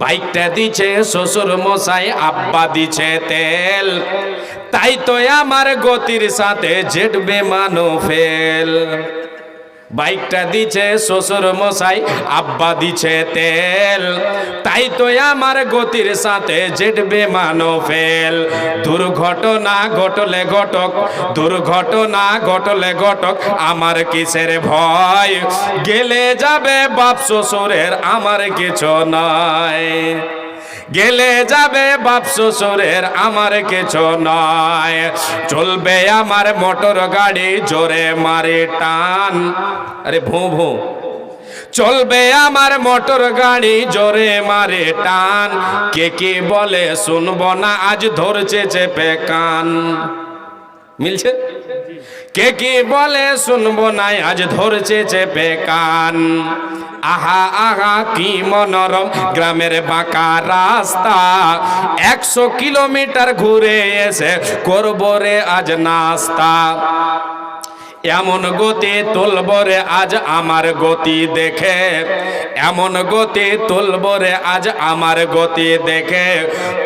বাইকটা দিছে শ্বশুর মশাই, আব্বা দিছে তেল। তাই তো আমার গতির সাথে জেট বেমানো ফেল বাইকটা দিছে শ্বশুর মশাই, আব্বা দিছে তেল। তাই তো আমার গতির সাথে জেট বেমানো ফেল। দুর্ঘটনা ঘটলে ঘটক, দুর্ঘটনা ঘটলে ঘটক, আমার কিসের ভয়? গেলে যাবে বাপ শ্বশুরের, আমার কিছু নয় গেলে যাবে বাপ শ্বশুরের, আমার কিছু নয়। চলবে আমার মোটর গাড়ি জোরে মারে টান। আরে ভো ভো। চলবে আমার মোটর গাড়ি জোরে মারে টান। কে কে বলে শুনব না, আজ ধরছে চেপে কান। মিলছে? কে কি বলে শুনব নাই আজ ধরছে চেপে কান। আহা আহা, কি মনোরম গ্রামের বাঁকা রাস্তা। একশো কিলোমিটার ঘুরে এসে করব রে আজ নাস্তা। এমন গতি তুলবরে আজ আমার গতি দেখে। এমন গতি তুলবরে আজ আমার গতি দেখে।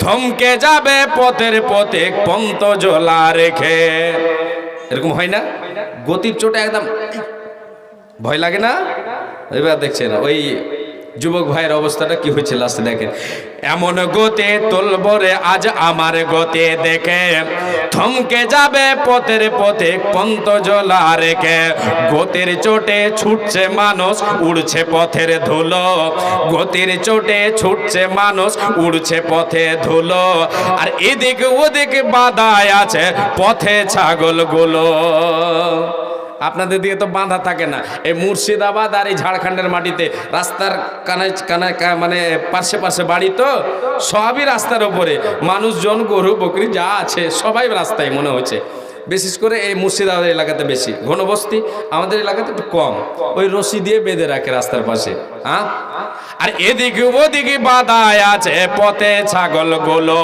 থমকে যাবে পথের পথে পন্ত জোলা রেখে। এরকম হয় না? গতির চোটে একদম ভয় লাগে না? এবার দেখছেন, ওই যুবক ভাইয়ের অবস্থাটা কি হয়েছে লাস্টে দেখেন। এমন গতে তুলবরে আজ আমার গতে দেখে। থমকে যাবে পথের পথে পন্ত জলা রেখে। গতির চোটে ছুটছে মানুষ, উড়ছে পথের ধুলো। গতির চোটে ছুটছে মানুষ, উড়ছে পথে ধুলো। আর এদিক ওদিক বাদায় আছে পথে ছাগলগুলো। আপনাদের দিকে তো বাঁধা থাকে না। এই মুর্শিদাবাদ আর এই ঝাড়খণ্ডের মাটিতে রাস্তার কানায় কানায়, কা- মানে পাশে পাশে বাড়ি তো, সবই রাস্তার ওপরে মানুষজন, গরু, বকরি, যা আছে, সবাই রাস্তায় মনে হচ্ছে বিশেষ করে এই মুর্শিদাবাদ এলাকাতে বেশি। ঘনবস্তি আমাদের এলাকাতে একটু কম। ওই রশি দিয়ে বেঁধে রাখে রাস্তার পাশে। হ্যাঁ আর এদিকে ওদিকে বাদায় আছে পথে ছাগলগুলো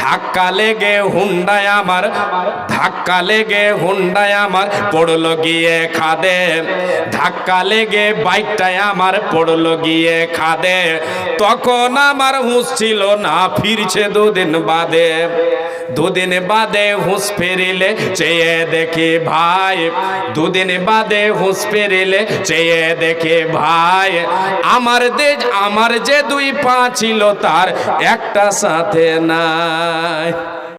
ধাক্কা লেগে হুন্ডায় আমার, ধাক্কা লেগে হুন্ডায় আমার পড়ল গিয়ে খাদে। ধাক্কা লেগে বাইকটায় আমার পড়ল গিয়ে খাদে। তখন আমার হুঁশ ছিল না, ফিরছে দুদিন বাদে। দুদিন বাদে হুঁশ ফিরিলে চেয়ে দেখি ভাই। দুদিন বাদে হুঁশ ফিরিলে চেয়ে দেখি ভাই। আমার দে আমার যে দুই পা ছিল তার একটা সাথে নাই